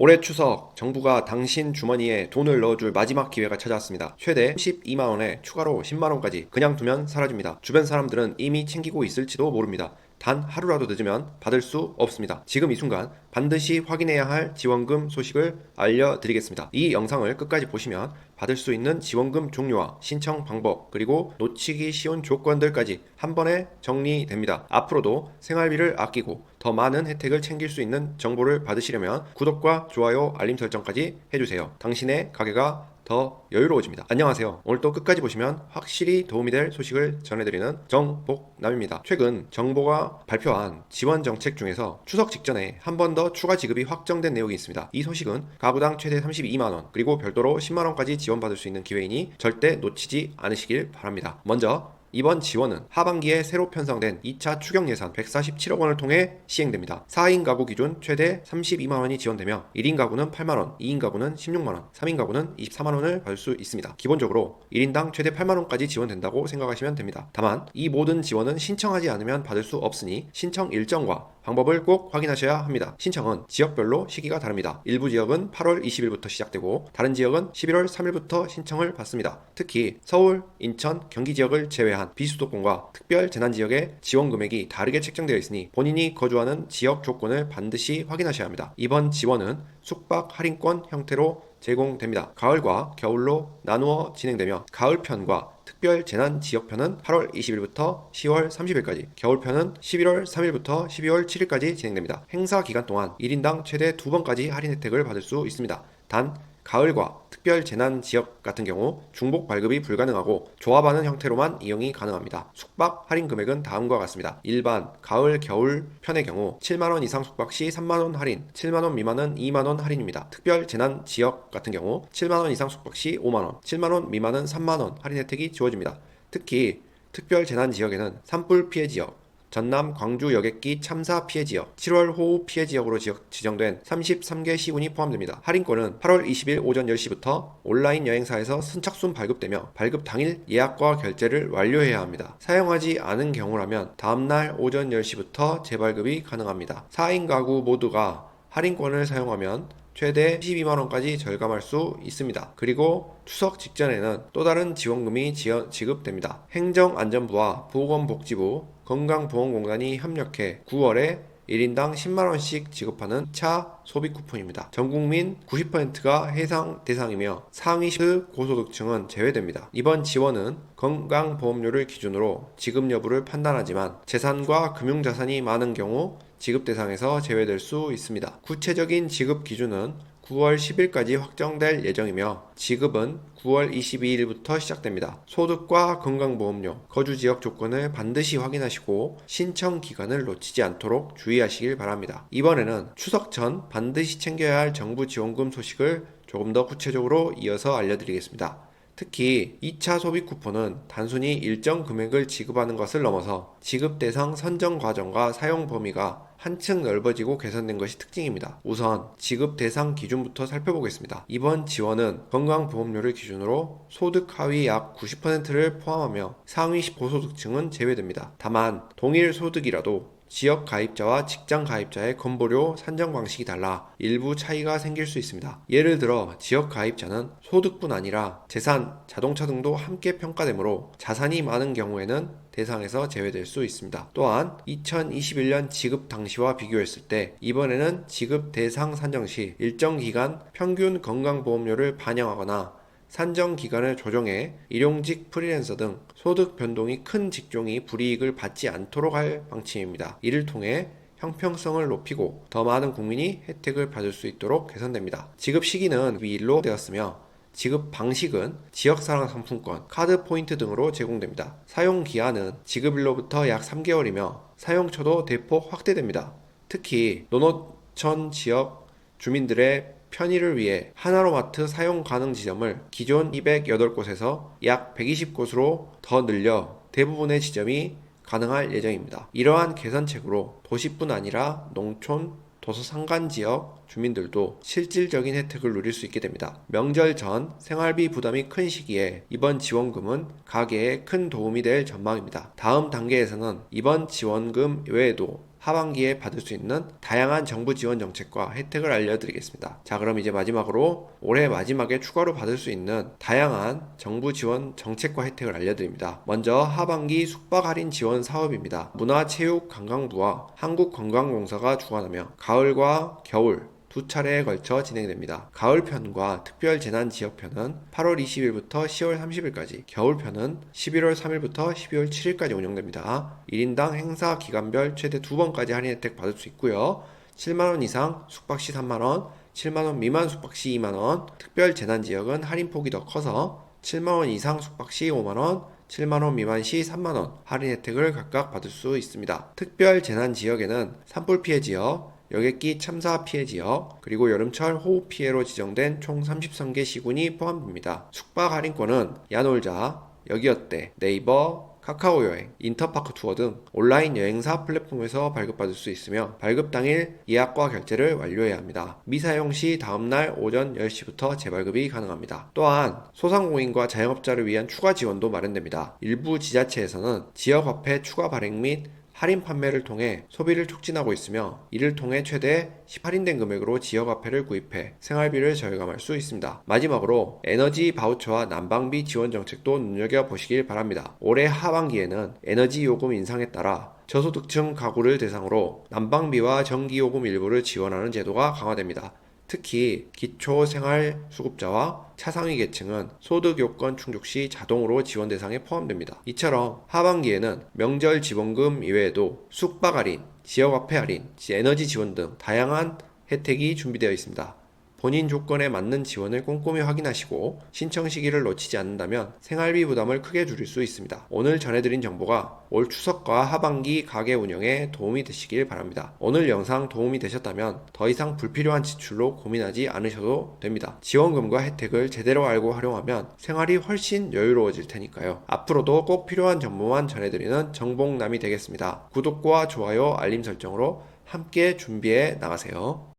올해 추석 정부가 당신 주머니에 돈을 넣어줄 마지막 기회가 찾아왔습니다. 최대 12만 원에 추가로 10만 원까지 그냥 두면 사라집니다. 주변 사람들은 이미 챙기고 있을지도 모릅니다. 단 하루라도 늦으면 받을 수 없습니다. 지금 이 순간 반드시 확인해야 할 지원금 소식을 알려드리겠습니다. 이 영상을 끝까지 보시면 받을 수 있는 지원금 종류와 신청 방법 그리고 놓치기 쉬운 조건들까지 한 번에 정리됩니다. 앞으로도 생활비를 아끼고 더 많은 혜택을 챙길 수 있는 정보를 받으시려면 구독과 좋아요, 알림 설정까지 해주세요. 당신의 가게가 더 여유로워집니다. 안녕하세요. 오늘도 끝까지 보시면 확실히 도움이 될 소식을 전해드리는 정복남입니다. 최근 정부가 발표한 지원 정책 중에서 추석 직전에 한 번 더 추가 지급이 확정된 내용이 있습니다. 이 소식은 가구당 최대 32만 원 그리고 별도로 10만 원까지 지원받을 수 있는 기회이니 절대 놓치지 않으시길 바랍니다. 먼저 이번 지원은 하반기에 새로 편성된 2차 추경 예산 147억 원을 통해 시행됩니다. 4인 가구 기준 최대 32만 원이 지원되며 1인 가구는 8만 원, 2인 가구는 16만 원, 3인 가구는 24만 원을 받을 수 있습니다. 기본적으로 1인당 최대 8만 원까지 지원된다고 생각하시면 됩니다. 다만 이 모든 지원은 신청하지 않으면 받을 수 없으니 신청 일정과 방법을 꼭 확인하셔야 합니다. 신청은 지역별로 시기가 다릅니다. 일부 지역은 8월 20일부터 시작되고 다른 지역은 11월 3일부터 신청을 받습니다. 특히 서울, 인천, 경기 지역을 제외한 비수도권과 특별 재난 지역의 지원 금액이 다르게 책정되어 있으니 본인이 거주하는 지역 조건을 반드시 확인하셔야 합니다. 이번 지원은 숙박 할인권 형태로 제공됩니다. 가을과 겨울로 나누어 진행되며 가을편과 특별 재난 지역편은 8월 20일부터 10월 30일까지, 겨울편은 11월 3일부터 12월 7일까지 진행됩니다. 행사 기간 동안 1인당 최대 2번까지 할인 혜택을 받을 수 있습니다. 단 가을과 특별 재난 지역 같은 경우 중복 발급이 불가능하고 조합하는 형태로만 이용이 가능합니다. 숙박 할인 금액은 다음과 같습니다. 일반 가을 겨울 편의 경우 7만 원 이상 숙박 시 3만 원 할인, 7만 원 미만은 2만 원 할인입니다. 특별 재난 지역 같은 경우 7만 원 이상 숙박 시 5만 원, 7만 원 미만은 3만 원 할인 혜택이 주어집니다. 특히 특별 재난 지역에는 산불 피해 지역, 전남 광주 여객기 참사 피해 지역, 7월 호우 피해 지역으로 지역 지정된 33개 시군이 포함됩니다. 할인권은 8월 20일 오전 10시부터 온라인 여행사에서 선착순 발급되며 발급 당일 예약과 결제를 완료해야 합니다. 사용하지 않은 경우라면 다음날 오전 10시부터 재발급이 가능합니다. 4인 가구 모두가 할인권을 사용하면 최대 12만원까지 절감할 수 있습니다. 그리고 추석 직전에는 또 다른 지원금이 지원, 지급됩니다. 행정안전부와 보건복지부, 건강보험공단이 협력해 9월에 1인당 10만원씩 지급하는 차 소비 쿠폰입니다. 전 국민 90%가 해상 대상이며 상위 10 고소득층은 제외됩니다. 이번 지원은 건강보험료를 기준으로 지급 여부를 판단하지만 재산과 금융자산이 많은 경우 지급 대상에서 제외될 수 있습니다. 구체적인 지급 기준은 9월 10일까지 확정될 예정이며 지급은 9월 22일부터 시작됩니다. 소득과 건강보험료, 거주 지역 조건을 반드시 확인하시고 신청 기간을 놓치지 않도록 주의하시길 바랍니다. 이번에는 추석 전 반드시 챙겨야 할 정부 지원금 소식을 조금 더 구체적으로 이어서 알려드리겠습니다. 특히 2차 소비 쿠폰은 단순히 일정 금액을 지급하는 것을 넘어서 지급 대상 선정 과정과 사용 범위가 한층 넓어지고 개선된 것이 특징입니다. 우선 지급 대상 기준부터 살펴보겠습니다. 이번 지원은 건강보험료를 기준으로 소득 하위 약 90%를 포함하며 상위 10고소득층은 제외됩니다. 다만 동일 소득이라도 지역 가입자와 직장 가입자의 건보료 산정 방식이 달라 일부 차이가 생길 수 있습니다. 예를 들어 지역 가입자는 소득뿐 아니라 재산, 자동차 등도 함께 평가되므로 자산이 많은 경우에는 대상에서 제외될 수 있습니다. 또한 2021년 지급 당시와 비교했을 때 이번에는 지급 대상 산정 시 일정 기간 평균 건강보험료를 반영하거나 산정 기간을 조정해 일용직 프리랜서 등 소득 변동이 큰 직종이 불이익을 받지 않도록 할 방침입니다. 이를 통해 형평성을 높이고 더 많은 국민이 혜택을 받을 수 있도록 개선됩니다. 지급 시기는 위일로 되었으며 지급 방식은 지역사랑 상품권, 카드 포인트 등으로 제공됩니다. 사용 기한은 지급일로부터 약 3개월이며 사용처도 대폭 확대됩니다. 특히 노노천 지역 주민들의 편의를 위해 하나로마트 사용 가능 지점을 기존 208곳에서 약 120곳으로 더 늘려 대부분의 지점이 가능할 예정입니다. 이러한 개선책으로 도시뿐 아니라 농촌, 도서 상간 지역 주민들도 실질적인 혜택을 누릴 수 있게 됩니다. 명절 전 생활비 부담이 큰 시기에 이번 지원금은 가계에 큰 도움이 될 전망입니다. 다음 단계에서는 이번 지원금 외에도 하반기에 받을 수 있는 다양한 정부 지원 정책과 혜택을 알려드리겠습니다. 자, 그럼 이제 마지막으로 올해 마지막에 추가로 받을 수 있는 다양한 정부 지원 정책과 혜택을 알려드립니다. 먼저 하반기 숙박 할인 지원 사업입니다. 문화체육관광부와 한국관광공사가 주관하며 가을과 겨울 두 차례에 걸쳐 진행됩니다. 가을편과 특별재난지역편은 8월 20일부터 10월 30일까지, 겨울편은 11월 3일부터 12월 7일까지 운영됩니다. 1인당 행사 기간별 최대 2번까지 할인 혜택 받을 수 있고요. 7만원 이상 숙박 시 3만원, 7만원 미만 숙박 시 2만원, 특별재난지역은 할인 폭이 더 커서 7만원 이상 숙박 시 5만원, 7만원 미만 시 3만원 할인 혜택을 각각 받을 수 있습니다. 특별 재난 지역에는 산불 피해 지역, 여객기 참사 피해 지역, 그리고 여름철 호우 피해로 지정된 총 33개 시군이 포함됩니다. 숙박 할인권은 야놀자, 여기어때, 네이버, 카카오 여행, 인터파크 투어 등 온라인 여행사 플랫폼에서 발급받을 수 있으며 발급 당일 예약과 결제를 완료해야 합니다. 미사용 시 다음날 오전 10시부터 재발급이 가능합니다. 또한 소상공인과 자영업자를 위한 추가 지원도 마련됩니다. 일부 지자체에서는 지역화폐 추가 발행 및 할인 판매를 통해 소비를 촉진하고 있으며 이를 통해 최대 18인된 금액으로 지역 화폐를 구입해 생활비를 절감할 수 있습니다. 마지막으로 에너지 바우처와 난방비 지원 정책도 눈여겨 보시길 바랍니다. 올해 하반기에는 에너지 요금 인상에 따라 저소득층 가구를 대상으로 난방비와 전기요금 일부를 지원하는 제도가 강화됩니다. 특히 기초생활수급자와 차상위 계층은 소득 요건 충족 시 자동으로 지원 대상에 포함됩니다. 이처럼 하반기에는 명절 지원금 이외에도 숙박 할인, 지역화폐 할인, 에너지 지원 등 다양한 혜택이 준비되어 있습니다. 본인 조건에 맞는 지원을 꼼꼼히 확인하시고 신청 시기를 놓치지 않는다면 생활비 부담을 크게 줄일 수 있습니다. 오늘 전해드린 정보가 올 추석과 하반기 가게 운영에 도움이 되시길 바랍니다. 오늘 영상 도움이 되셨다면 더 이상 불필요한 지출로 고민하지 않으셔도 됩니다. 지원금과 혜택을 제대로 알고 활용하면 생활이 훨씬 여유로워질 테니까요. 앞으로도 꼭 필요한 정보만 전해드리는 정봉남이 되겠습니다. 구독과 좋아요, 알림 설정으로 함께 준비해 나가세요.